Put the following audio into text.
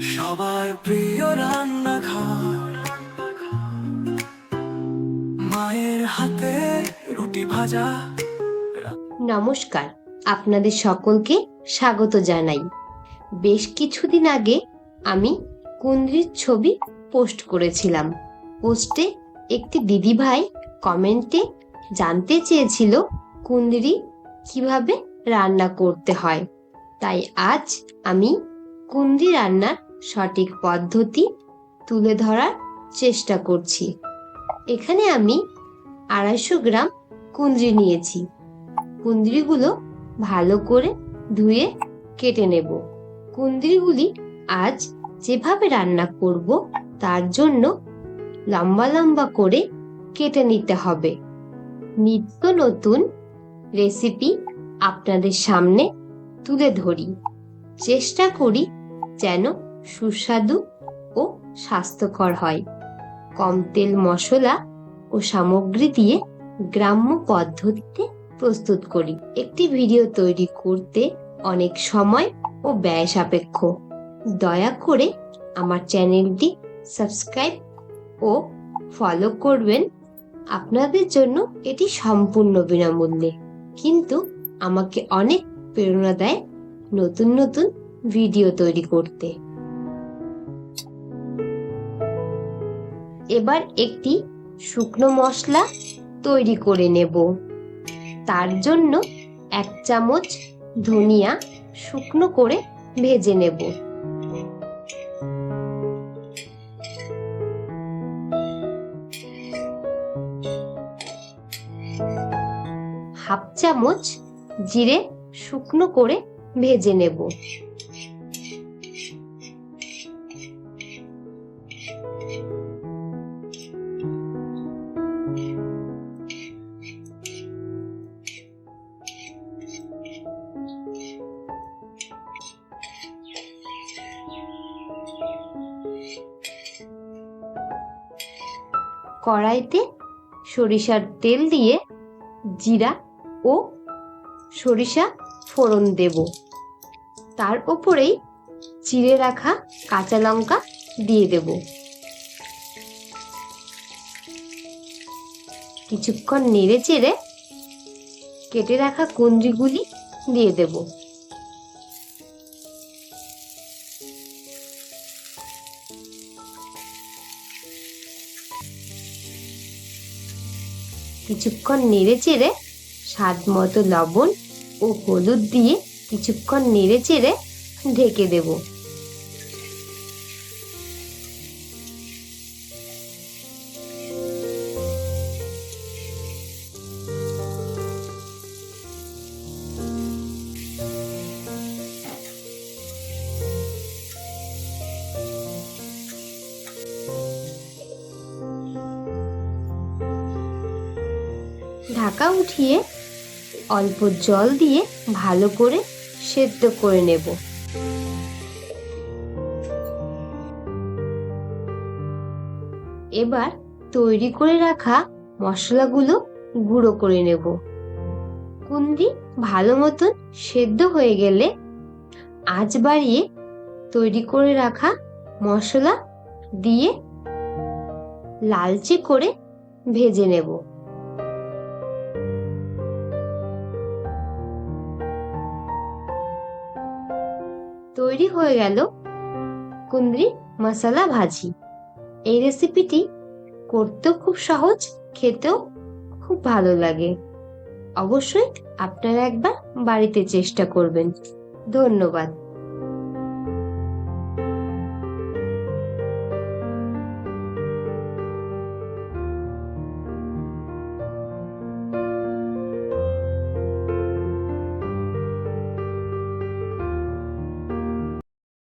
সবার প্রিয় রান্না মায়ের হাতে রুটি ভাজা। নমস্কার, আপনাদের সকলকে স্বাগত জানাই। বেশ কিছুদিন আগে আমি কুন্দ্রির ছবি পোস্ট করেছিলাম। পোস্টে একটি দিদিভাই কমেন্টে জানতে চেয়েছিল কুন্দ্রি কীভাবে রান্না করতে হয়। তাই আজ আমি কুন্দি রান্নার সঠিক পদ্ধতি তুলে ধরার চেষ্টা করছি। এখানে আমি আড়াইশো গ্রাম কুন্দ্রি নিয়েছি। কুন্দ্রিগুলো ভালো করে ধুয়ে কেটে নেব। কুন্দ্রিগুলি আজ যেভাবে রান্না করব, তার জন্য লম্বা লম্বা করে কেটে নিতে হবে। নিত্য নতুন রেসিপি আপনাদের সামনে তুলে ধরি। চেষ্টা করি যেন সুস্বাদু ও স্বাস্থ্যকর হয়। কম তেল মশলা ও সামগ্রী দিয়ে গ্রাম্য পদ্ধতিতে প্রস্তুত করি। একটি ভিডিও তৈরি করতে অনেক সময় ও ব্যয় সাপেক্ষ। দয়া করে আমার চ্যানেলটি সাবস্ক্রাইব ও ফলো করবেন। আপনাদের জন্য এটি সম্পূর্ণ বিনামূল্যে। কিন্তু আমাকে অনেক প্রেরণা দেয় নতুন নতুন ভিডিও তৈরি করতে। এবার একটি শুকনো মশলা তৈরি করে নেব। তার জন্য এক চামচ ধনিয়া শুকনো করে ভেজে নেব। হাফ চামচ জিরে শুকনো করে ভেজে নেব। কড়াইতে সরিষার তেল দিয়ে জিরা ও সরিষা ফোড়ন দেব। তার ওপরেই চিড়ে রাখা কাঁচা লঙ্কা দিয়ে দেব। কিছুক্ষণ নেড়ে চেড়ে কেটে রাখা কুঞ্জিগুলি দিয়ে দেব। কিছুক্ষণ নেড়ে চেড়ে স্বাদ মতো লবণ ও হলুদ দিয়ে কিছুক্ষণ নেড়ে চেড়ে ঢেকে দেব। ঢাকা উঠিয়ে অল্প জল দিয়ে ভালো করে সেদ্ধ করে নেব। এবার তৈরি করে রাখা মশলাগুলো গুঁড়ো করে নেব। কুন্দি ভালো মতন সেদ্ধ হয়ে গেলে আঁচ বাড়িয়ে তৈরি করে রাখা মশলা দিয়ে লালচে করে ভেজে নেব। তৈরি হয়ে গেল কুন্দ্রি মশলা ভাজি। এই রেসিপিটি করতেও খুব সহজ, খেতেও খুব ভালো লাগে। অবশ্যই আপনারা একবার বাড়িতে চেষ্টা করবেন। ধন্যবাদ।